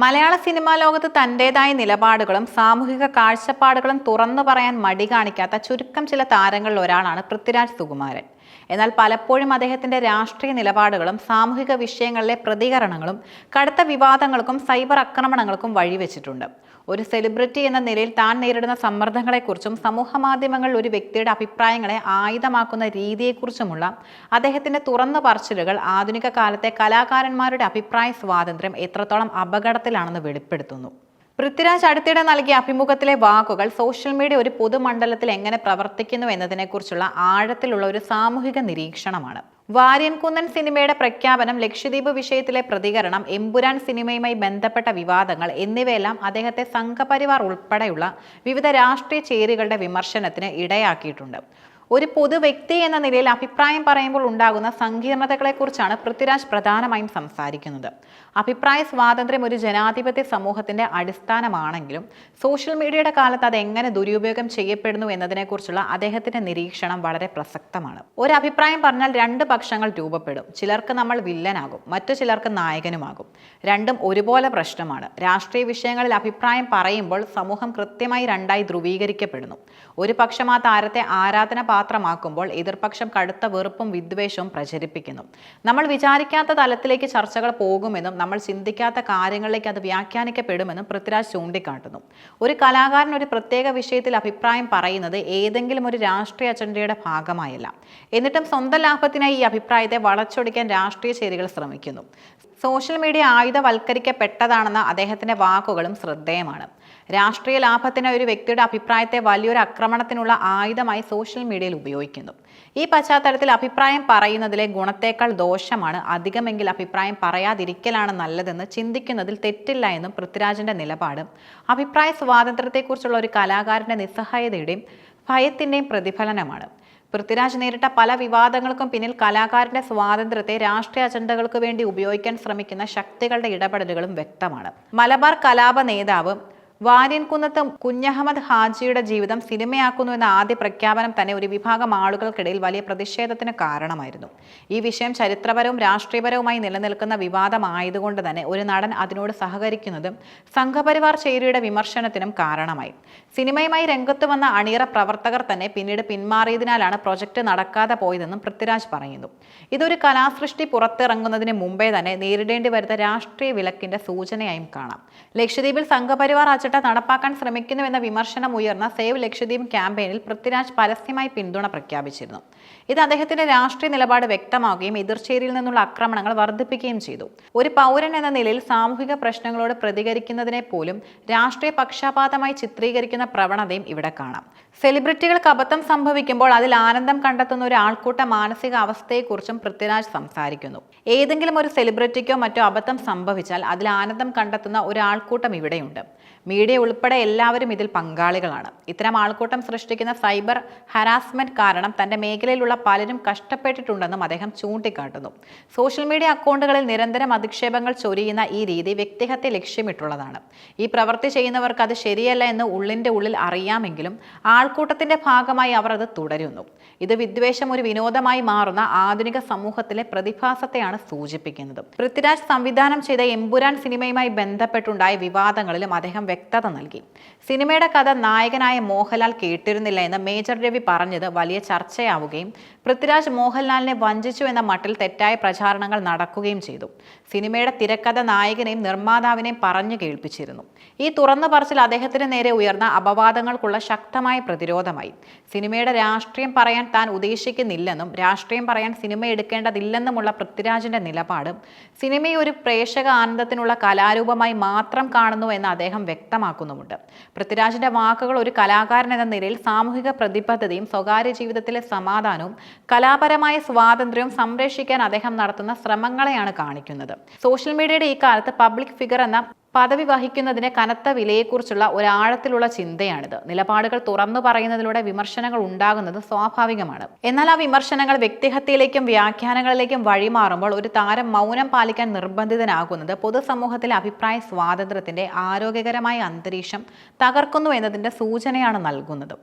മലയാള cinema ലോകത്ത് തന്റെതായ നിലപാടുകളും സാമൂഹിക കാഴ്ചപ്പാടുകളും തുറന്നു പറയാൻ മടി കാണിക്കാത്ത ചുരുക്കം ചില താരങ്ങളിൽ ഒരാളാണ് പൃഥ്വിരാജ് സുകുമാരൻ. എന്നാൽ പലപ്പോഴും അദ്ദേഹത്തിന്റെ രാഷ്ട്രീയ നിലപാടുകളും സാമൂഹിക വിഷയങ്ങളിലെ പ്രതികരണങ്ങളും കടുത്ത വിവാദങ്ങൾക്കും സൈബർ ആക്രമണങ്ങൾക്കും വഴിവെച്ചിട്ടുണ്ട്. ഒരു സെലിബ്രിറ്റി എന്ന നിലയിൽ താൻ നേരിടുന്ന സമ്മർദ്ദങ്ങളെക്കുറിച്ചും സമൂഹ മാധ്യമങ്ങളിൽ ഒരു വ്യക്തിയുടെ അഭിപ്രായങ്ങളെ ആയുധമാക്കുന്ന രീതിയെക്കുറിച്ചുമുള്ള അദ്ദേഹത്തിന്റെ തുറന്ന പറച്ചിലുകൾ ആധുനിക കാലത്തെ കലാകാരന്മാരുടെ അഭിപ്രായ സ്വാതന്ത്ര്യം എത്രത്തോളം അപകടത്തിലാണെന്ന് വെളിപ്പെടുത്തുന്നു. പൃഥ്വിരാജ് അടുത്തിടെ നൽകിയ അഭിമുഖത്തിലെ വാക്കുകൾ സോഷ്യൽ മീഡിയ ഒരു പൊതുമണ്ഡലത്തിൽ എങ്ങനെ പ്രവർത്തിക്കുന്നു എന്നതിനെക്കുറിച്ചുള്ള ആഴത്തിലുള്ള ഒരു സാമൂഹിക നിരീക്ഷണമാണ്. വാര്യൻകുന്നൻ സിനിമയുടെ പ്രഖ്യാപനം ലക്ഷദ്വീപ് വിഷയത്തിലെ പ്രതികരണം എമ്പുരാൻ സിനിമയുമായി ബന്ധപ്പെട്ട വിവാദങ്ങൾ എന്നിവയെല്ലാം അദ്ദേഹത്തെ സംഘപരിവാർ ഉൾപ്പെടെയുള്ള വിവിധ രാഷ്ട്രീയ ചേരികളുടെ വിമർശനത്തിന് ഇടയാക്കിയിട്ടുണ്ട്. ഒരു പൊതു വ്യക്തി എന്ന നിലയിൽ അഭിപ്രായം പറയുമ്പോൾ ഉണ്ടാകുന്ന സങ്കീർണതകളെക്കുറിച്ചാണ് പൃഥ്വിരാജ് പ്രധാനമായും സംസാരിക്കുന്നത്. അഭിപ്രായ സ്വാതന്ത്ര്യം ഒരു ജനാധിപത്യ സമൂഹത്തിന്റെ അടിസ്ഥാനമാണെങ്കിലും സോഷ്യൽ മീഡിയയുടെ കാലത്ത് അത് എങ്ങനെ ദുരുപയോഗം ചെയ്യപ്പെടുന്നു എന്നതിനെക്കുറിച്ചുള്ള അദ്ദേഹത്തിന്റെ നിരീക്ഷണം വളരെ പ്രസക്തമാണ്. ഒരു അഭിപ്രായം പറഞ്ഞാൽ രണ്ട് പക്ഷങ്ങൾ രൂപപ്പെടും. ചിലർക്ക് നമ്മൾ വില്ലനാകും മറ്റു ചിലർക്ക് നായകനുമാകും. രണ്ടും ഒരുപോലെ പ്രശ്നമാണ്. രാഷ്ട്രീയ വിഷയങ്ങളിൽ അഭിപ്രായം പറയുമ്പോൾ സമൂഹം കൃത്യമായി രണ്ടായി ധ്രുവീകരിക്കപ്പെടുന്നു. ഒരു പക്ഷം ആ താരത്തെ ആരാധന പാത്രമാക്കുമ്പോൾ എതിർപക്ഷം കടുത്ത വെറുപ്പും വിദ്വേഷവും പ്രചരിപ്പിക്കുന്നു. നമ്മൾ വിചാരിക്കാത്ത തലത്തിലേക്ക് ചർച്ചകൾ പോകുമെന്നും നമ്മൾ ചിന്തിക്കാത്ത കാര്യങ്ങളിലേക്ക് അത് വ്യാഖ്യാനിക്കപ്പെടുമെന്നും പൃഥ്വിരാജ് ചൂണ്ടിക്കാട്ടുന്നു. ഒരു കലാകാരൻ ഒരു പ്രത്യേക വിഷയത്തിൽ അഭിപ്രായം പറയുന്നത് ഏതെങ്കിലും ഒരു രാഷ്ട്രീയ അജണ്ടയുടെ ഭാഗമായല്ല. എന്നിട്ടും സ്വന്തം ലാഭത്തിനായി ഈ അഭിപ്രായത്തെ വളച്ചൊടിക്കാൻ രാഷ്ട്രീയ ചേരികൾ ശ്രമിക്കുന്നു. സോഷ്യൽ മീഡിയ ആയുധവൽക്കരിക്കപ്പെട്ടതാണെന്ന അദ്ദേഹത്തിന്റെ വാക്കുകളും ശ്രദ്ധേയമാണ്. രാഷ്ട്രീയ ലാഭത്തിന് ഒരു വ്യക്തിയുടെ അഭിപ്രായത്തെ വലിയൊരു ആക്രമണത്തിനുള്ള ആയുധമായി സോഷ്യൽ മീഡിയയിൽ ഉപയോഗിക്കുന്നു. ഈ പശ്ചാത്തലത്തിൽ അഭിപ്രായം പറയുന്നതിലെ ഗുണത്തേക്കാൾ ദോഷമാണ് അധികമെങ്കിൽ അഭിപ്രായം പറയാതിരിക്കലാണ് നല്ലതെന്ന് ചിന്തിക്കുന്നതിൽ തെറ്റില്ല എന്നും പൃഥ്വിരാജിന്റെ നിലപാട്. അഭിപ്രായ സ്വാതന്ത്ര്യത്തെക്കുറിച്ചുള്ള ഒരു കലാകാരന്റെ നിസ്സഹായതയുടെയും ഭയത്തിന്റെയും പ്രതിഫലനമാണ്. പൃഥ്വിരാജ് നേരിട്ട പല വിവാദങ്ങൾക്കും പിന്നിൽ കലാകാരന്റെ സ്വാതന്ത്ര്യത്തെ രാഷ്ട്രീയ അജണ്ടകൾക്ക് വേണ്ടി ഉപയോഗിക്കാൻ ശ്രമിക്കുന്ന ശക്തികളുടെ ഇടപെടലുകളും വ്യക്തമാണ്. മലബാർ കലാപ നേതാവ് വാര്യൻകുന്നത്ത് കുഞ്ഞഹമ്മദ് ഹാജിയുടെ ജീവിതം സിനിമയാക്കുന്നു എന്ന ആദ്യ പ്രഖ്യാപനം തന്നെ ഒരു വിഭാഗം ആളുകൾക്കിടയിൽ വലിയ പ്രതിഷേധത്തിന് കാരണമായിരുന്നു. ഈ വിഷയം ചരിത്രപരവും രാഷ്ട്രീയപരവുമായി നിലനിൽക്കുന്ന വിവാദമായതുകൊണ്ട് തന്നെ ഒരു നടൻ അതിനോട് സഹകരിക്കുന്നതും സംഘപരിവാർ ചേരിയുടെ വിമർശനത്തിനും കാരണമായി. സിനിമയുമായി രംഗത്ത് വന്ന അണിയറ പ്രവർത്തകർ തന്നെ പിന്നീട് പിന്മാറിയതിനാലാണ് പ്രൊജക്ട് നടക്കാതെ പോയതെന്നും പൃഥ്വിരാജ് പറയുന്നു. ഇതൊരു കലാസൃഷ്ടി പുറത്തിറങ്ങുന്നതിന് മുമ്പേ തന്നെ നേരിടേണ്ടി വരുന്ന രാഷ്ട്രീയ വിലക്കിന്റെ സൂചനയായും കാണാം. ലക്ഷദ്വീപിൽ സംഘപരിവാർ അജണ്ട നടപ്പാക്കാൻ ശ്രമിക്കുന്നുവെന്ന വിമർശനം ഉയർന്ന സേവ് ലക്ഷദ്വീപ് ക്യാമ്പയിനിൽ പൃഥ്വിരാജ് പരസ്യമായി പിന്തുണ പ്രഖ്യാപിച്ചിരുന്നു. ഇത് അദ്ദേഹത്തിന്റെ രാഷ്ട്രീയ നിലപാട് വ്യക്തമാവുകയും എതിർച്ചേരിയിൽ നിന്നുള്ള ആക്രമണങ്ങൾ വർദ്ധിപ്പിക്കുകയും ചെയ്തു. ഒരു പൗരൻ എന്ന നിലയിൽ സാമൂഹിക പ്രശ്നങ്ങളോട് പ്രതികരിക്കുന്നതിനെ പോലും രാഷ്ട്രീയ പക്ഷപാതമായി ചിത്രീകരിക്കുന്ന പ്രവണതയും ഇവിടെ കാണാം. സെലിബ്രിറ്റികൾക്ക് അബദ്ധം സംഭവിക്കുമ്പോൾ അതിൽ ആനന്ദം കണ്ടെത്തുന്ന ഒരു ആൾക്കൂട്ട മാനസിക അവസ്ഥയെക്കുറിച്ചും പൃഥ്വിരാജ് സംസാരിക്കുന്നു. ഏതെങ്കിലും ഒരു സെലിബ്രിറ്റിക്കോ മറ്റോ അബദ്ധം സംഭവിച്ചാൽ അതിൽ ആനന്ദം കണ്ടെത്തുന്ന ഒരു ആൾക്കൂട്ടം ഇവിടെയുണ്ട്. മീഡിയ ഉൾപ്പെടെ എല്ലാവരും ഇതിൽ പങ്കാളികളാണ്. ഇത്തരം ആൾക്കൂട്ടം സൃഷ്ടിക്കുന്ന സൈബർ ഹരാസ്മെന്റ് കാരണം തന്റെ മേഖലയിലുള്ള പലരും കഷ്ടപ്പെട്ടിട്ടുണ്ടെന്നും അദ്ദേഹം ചൂണ്ടിക്കാട്ടുന്നു. സോഷ്യൽ മീഡിയ അക്കൗണ്ടുകളിൽ നിരന്തരം അധിക്ഷേപങ്ങൾ ചൊരിയുന്ന ഈ രീതി വ്യക്തിഹത്യ ലക്ഷ്യമിട്ടുള്ളതാണ്. ഈ പ്രവൃത്തി ചെയ്യുന്നവർക്ക് അത് ശരിയല്ല എന്ന് ഉള്ളിന്റെ ഉള്ളിൽ അറിയാമെങ്കിലും ആൾക്കൂട്ടത്തിന്റെ ഭാഗമായി അവർ അത് തുടരുന്നു. ഇത് വിദ്വേഷം ഒരു വിനോദമായി മാറുന്ന ആധുനിക സമൂഹത്തിലെ പ്രതിഭാസത്തെയാണ് സൂചിപ്പിക്കുന്നത്. പൃഥ്വിരാജ് സംവിധാനം ചെയ്ത എമ്പുരാൻ സിനിമയുമായി ബന്ധപ്പെട്ടുണ്ടായ വിവാദങ്ങളിലും അദ്ദേഹം വ്യക്തത നൽകി. സിനിമയുടെ കഥ നായകനായ മോഹൻലാൽ കേട്ടിരുന്നില്ല എന്ന് മേജർ രവി പറഞ്ഞത് വലിയ ചർച്ചയാവുകയും പൃഥ്വിരാജ് മോഹൻലാലിനെ വഞ്ചിച്ചു എന്ന മട്ടിൽ തെറ്റായ പ്രചാരണങ്ങൾ നടക്കുകയും ചെയ്തു. സിനിമയുടെ തിരക്കഥ നായകനെയും നിർമ്മാതാവിനെയും പറഞ്ഞു കേൾപ്പിച്ചിരുന്നു. ഈ തുറന്നു പറച്ചിൽ അദ്ദേഹത്തിന് നേരെ ഉയർന്ന അപവാദങ്ങൾക്കുള്ള ശക്തമായ പ്രതിരോധമായി. സിനിമയുടെ രാഷ്ട്രീയം പറയാൻ താൻ ഉദ്ദേശിക്കുന്നില്ലെന്നും രാഷ്ട്രീയം പറയാൻ സിനിമ എടുക്കേണ്ടതില്ലെന്നുമുള്ള പൃഥ്വിരാജിന്റെ നിലപാട് സിനിമയെ ഒരു പ്രേക്ഷക ആനന്ദത്തിനുള്ള കലാരൂപമായി മാത്രം കാണുന്നു എന്ന് അദ്ദേഹം വ്യക്തമാക്കുന്നുമുണ്ട്. പൃഥ്വിരാജിന്റെ വാക്കുകൾ ഒരു കലാകാരൻ എന്ന നിലയിൽ സാമൂഹിക പ്രതിബദ്ധതയും സ്വകാര്യ ജീവിതത്തിലെ സമാധാനവും കലാപരമായ സ്വാതന്ത്ര്യവും സംരക്ഷിക്കാൻ അദ്ദേഹം നടത്തുന്ന ശ്രമങ്ങളെയാണ് കാണിക്കുന്നത്. സോഷ്യൽ മീഡിയയുടെ ഈ കാലത്ത് പബ്ലിക് ഫിഗർ എന്ന പദവി വഹിക്കുന്നതിന് കനത്ത വിലയെക്കുറിച്ചുള്ള ഒരാഴത്തിലുള്ള ചിന്തയാണിത്. നിലപാടുകൾ തുറന്നു പറയുന്നതിലൂടെ വിമർശനങ്ങൾ ഉണ്ടാകുന്നത് സ്വാഭാവികമാണ്. എന്നാൽ ആ വിമർശനങ്ങൾ വ്യക്തിഹത്യയിലേക്കും വ്യാഖ്യാനങ്ങളിലേക്കും വഴിമാറുമ്പോൾ ഒരു താരം മൗനം പാലിക്കാൻ നിർബന്ധിതനാകുന്നത് പൊതുസമൂഹത്തിലെ അഭിപ്രായ സ്വാതന്ത്ര്യത്തിന്റെ ആരോഗ്യകരമായ അന്തരീക്ഷം തകർക്കുന്നു എന്നതിന്റെ സൂചനയാണ് നൽകുന്നത്.